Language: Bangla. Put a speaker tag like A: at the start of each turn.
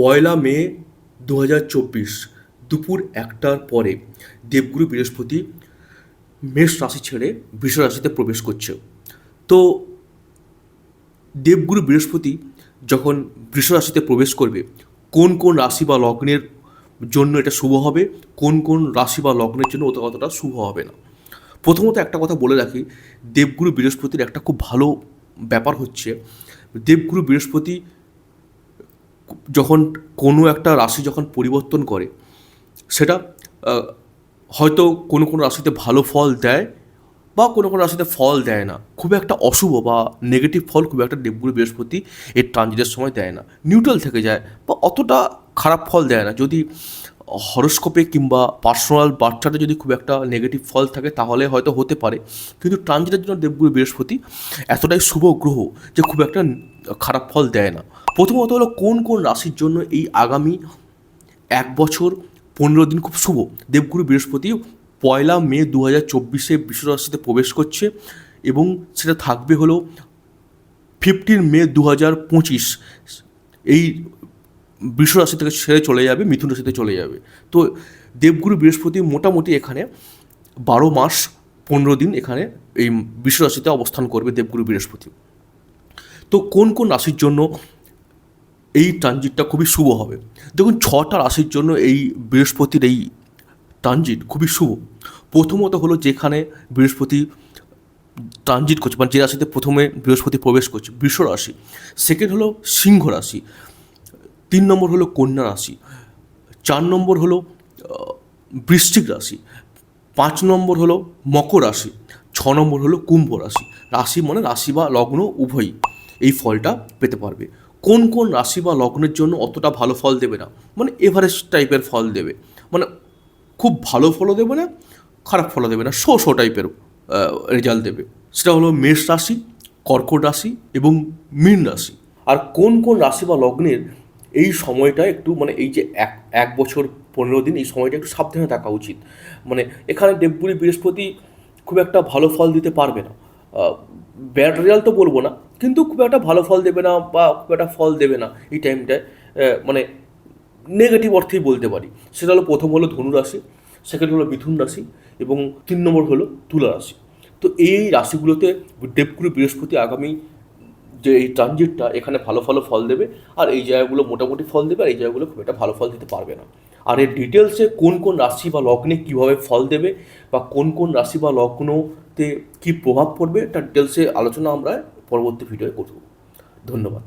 A: পয়লা মে দু হাজার চব্বিশ দুপুর একটার পরে দেবগুরু বৃহস্পতি মেষ রাশি ছেড়ে বৃষ রাশিতে প্রবেশ করছে। তো দেবগুরু বৃহস্পতি যখন বৃষ রাশিতে প্রবেশ করবে, কোন কোন রাশি বা লগ্নের জন্য এটা শুভ হবে? কোন কোন রাশি বা লগ্নের জন্য অত অতটা শুভ হবে না। প্রথমত একটা কথা বলে রাখি, দেবগুরু বৃহস্পতির একটা খুব ভালো ব্যাপার হচ্ছে, দেবগুরু বৃহস্পতি যখন কোনো একটা রাশি যখন পরিবর্তন করে, সেটা হয়তো কোনো কোনো রাশিতে ভালো ফল দেয় বা কোনো কোনো রাশিতে ফল দেয় না। খুব একটা অশুভ বা নেগেটিভ ফল খুব একটা দেবগুরু বৃহস্পতি এর ট্রানজিটের সময় দেয় না। নিউট্রাল থেকে যায় বা অতটা খারাপ ফল দেয় না। যদি হরস্কোপে কিংবা পার্সোনাল বাচ্চাটা যদি খুব একটা নেগেটিভ ফল থাকে, তাহলে হয়তো হতে পারে। কিন্তু ট্রানজিটের জন্য দেবগুরু বৃহস্পতি এতটাই শুভ গ্রহ যে খুব একটা খারাপ ফল দেয় না। প্রথমত হলো কোন কোন রাশির জন্য এই আগামী এক বছর পনেরো দিন খুব শুভ? দেবগুরু বৃহস্পতি পয়লা মে দু হাজার চব্বিশে বিশ্বরাশিতে প্রবেশ করছে এবং সেটা থাকবে হলো ফিফটিন মে দু হাজার পঁচিশ। এই বৃষ রাশি থেকে ছেড়ে চলে যাবে, মিথুন রাশিতে চলে যাবে। তো দেবগুরু বৃহস্পতি মোটামুটি এখানে বারো মাস, পনেরো দিন এখানে এই বৃষ রাশিতে অবস্থান করবে দেবগুরু বৃহস্পতি। তো কোন কোন রাশির জন্য এই ট্রানজিটটা খুবই শুভ হবে? দেখুন, ছটা রাশির জন্য এই বৃহস্পতির এই ট্রানজিট খুবই শুভ। প্রথমত হলো যেখানে বৃহস্পতি ট্রানজিট করছে মানে যে রাশিতে প্রথমে বৃহস্পতি প্রবেশ করছে, বৃষ রাশি। সেকেন্ড হলো সিংহ রাশি। তিন নম্বর হলো কন্যা রাশি, চার নম্বর হলো বৃশ্চিক রাশি, পাঁচ নম্বর হলো মকর রাশি, ছ নম্বর হলো কুম্ভ রাশি রাশি মানে রাশি বা লগ্ন উভয়ই এই ফলটা পেতে পারবে। কোন কোন রাশি বা লগ্নের জন্য অতটা ভালো ফল দেবে না মানে এভারেজ টাইপের ফল দেবে মানে খুব ভালো ফলও দেবে না, খারাপ ফলও দেবে না, শো শো টাইপের রেজাল্ট দেবে। সেটা হলো মেষ রাশি, কর্কট রাশি এবং মীন রাশি। আর কোন কোন রাশি বা লগ্নের এই সময়টা একটু মানে এই যে এক এক বছর পনেরো দিন এই সময়টা একটু সাবধানে থাকা উচিত। মানে এখানে দেবগুরি বৃহস্পতি খুব একটা ভালো ফল দিতে পারবে না। ব্যাড রেজাল্ট তো বলব না, কিন্তু খুব একটা ভালো ফল দেবে না বা খুব একটা ফল দেবে না এই টাইমটায় মানে নেগেটিভ অর্থেই বলতে পারি। সেটা হলো প্রথম হলো ধনু রাশি সেকেন্ড হলো মিথুন রাশি এবং তিন নম্বর হলো তুলা রাশি। তো এই রাশিগুলোতে দেবগুরু বৃহস্পতি আগামী যে এই ট্রানজিটটা এখানে ভালো ভালো ফল দেবে, আর এই জায়গাগুলো মোটামুটি ফল দেবে, আর এই জায়গাগুলো খুব একটা ভালো ফল দিতে পারবে না। আর এর ডিটেলসে কোন কোন রাশি বা লগ্নে কীভাবে ফল দেবে, বা কোন কোন রাশি বা লগ্নতে কী প্রভাব পড়বে, তার ডিটেলসে আলোচনা আমরা পরবর্তী ভিডিওয়ে করব। ধন্যবাদ।